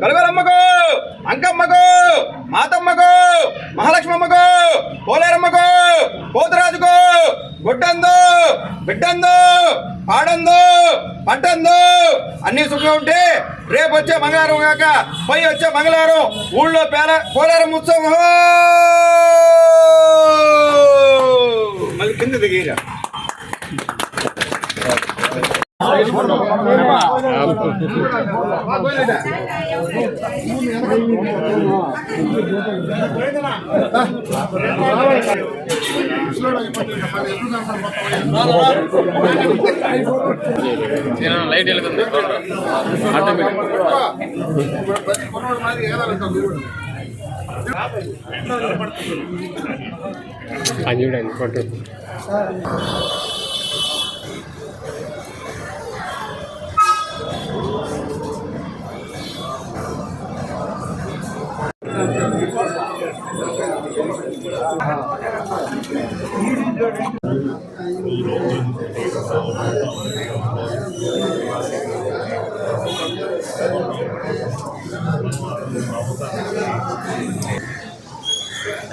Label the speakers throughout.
Speaker 1: గలగలమ్మకు అంకమ్మకు మాతమ్మకు మహాలక్ష్మమ్మకు పోలేరమ్మకు పోతురాజుకు గుడ్డందు బిడ్డందు పాడందు పట్టందు అన్ని సుఖంగా ఉంటే రేపు వచ్చే మంగళవారం కాక పై వచ్చే మంగళవారం ఊళ్ళో పేర పోలేరం ఉత్సవం. మళ్ళీ కింద దిగిరా.
Speaker 2: லைட் எழுது ஆட்டோமேட்டிக் அஞ்சு விட போட்டு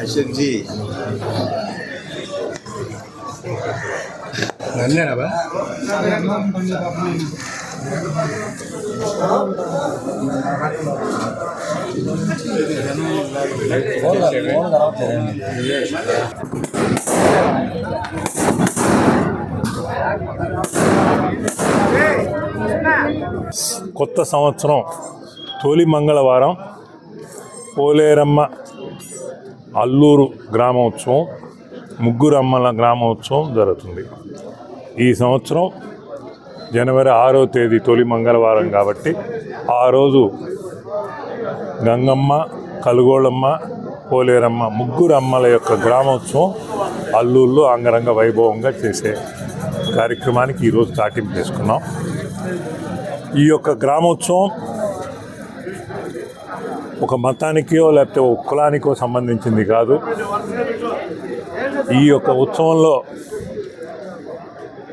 Speaker 3: అశోక్ జీ
Speaker 4: నన్నేనా
Speaker 5: కొత్త సంవత్సరం తొలి మంగళవారం పోలేరమ్మ అల్లూరు గ్రామోత్సవం ముగ్గురమ్మల గ్రామోత్సవం జరుగుతుంది. ఈ సంవత్సరం జనవరి ఆరో తేదీ తొలి మంగళవారం కాబట్టి ఆ రోజు గంగమ్మ కలుగోళమ్మ పోలేరమ్మ ముగ్గురు అమ్మల యొక్క గ్రామోత్సవం అల్లూరులో అంగరంగ వైభవంగా చేసే కార్యక్రమానికి ఈరోజు స్టార్టింగ్ చేసుకున్నాం ఈ యొక్క గ్రామోత్సవం ఒక మతానికో లేకపోతే ఒక కులానికో సంబంధించింది కాదు ఈ యొక్క ఉత్సవంలో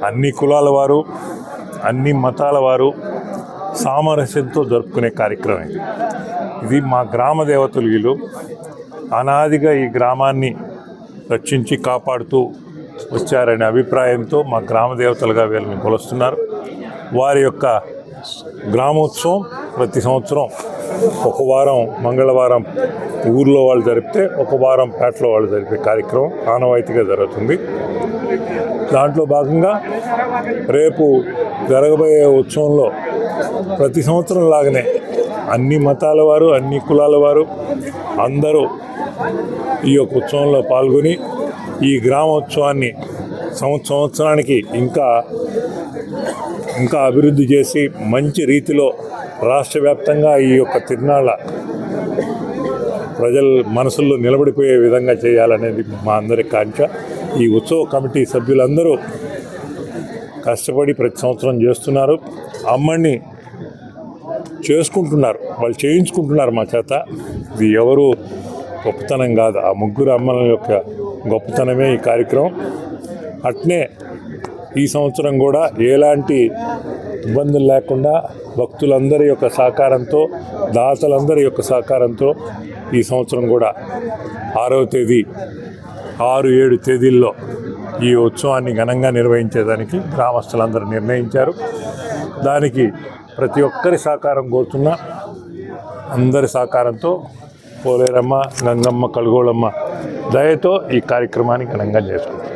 Speaker 5: అన్ని కులాల వారు అన్ని మతాల వారు సామరస్యంతో జరుపుకునే కార్యక్రమం ఇది. ఇది మా గ్రామ దేవతలు వీళ్ళు అనాదిగా ఈ గ్రామాన్ని రక్షించి కాపాడుతూ వచ్చారనే అభిప్రాయంతో మా గ్రామ దేవతలుగా వీళ్ళని కొలుస్తున్నారు. వారి యొక్క గ్రామోత్సవం ప్రతి సంవత్సరం ఒక వారం మంగళవారం ఊర్లో వాళ్ళు జరిపితే ఒక వారం పేటలో వాళ్ళు జరిపే కార్యక్రమం ఆనవాయితీగా జరుగుతుంది. దాంట్లో భాగంగా రేపు జరగబోయే ఉత్సవంలో ప్రతి సంవత్సరం లాగానే అన్ని మతాల వారు అన్ని కులాల వారు అందరూ ఈ యొక్క ఉత్సవంలో పాల్గొని ఈ గ్రామోత్సవాన్ని సంవత్స- సంవత్సరానికి ఇంకా ఇంకా అభివృద్ధి చేసి మంచి రీతిలో రాష్ట్ర వ్యాప్తంగా ఈ యొక్క తిరునాళ్ళ ప్రజల మనసుల్లో నిలబడిపోయే విధంగా చేయాలనేది మా అందరి కాంక్ష. ఈ ఉత్సవ కమిటీ సభ్యులందరూ కష్టపడి ప్రతి సంవత్సరం చేస్తున్నారు. అమ్మని చేసుకుంటున్నారు. వాళ్ళు చేయించుకుంటున్నారు మా చేత. ఇది ఎవరు గొప్పతనం కాదు. ఆ ముగ్గురు అమ్మల యొక్క గొప్పతనమే ఈ కార్యక్రమం. అట్నే ఈ సంవత్సరం కూడా ఎలాంటి ఇబ్బందులు లేకుండా భక్తులందరి యొక్క సహకారంతో దాతలందరి యొక్క సహకారంతో ఈ సంవత్సరం కూడా ఆరవ తేదీ ఆరు ఏడు తేదీల్లో ఈ ఉత్సవాన్ని ఘనంగా నిర్వహించేదానికి గ్రామస్తులందరూ నిర్ణయించారు. దానికి ప్రతి ఒక్కరి సహకారం కోరుతున్నా అందరి సహకారంతో పోలేరమ్మ గంగమ్మ కలుగోళమ్మ దయతో ఈ కార్యక్రమాన్ని ఘనంగా చేసుకుంటాం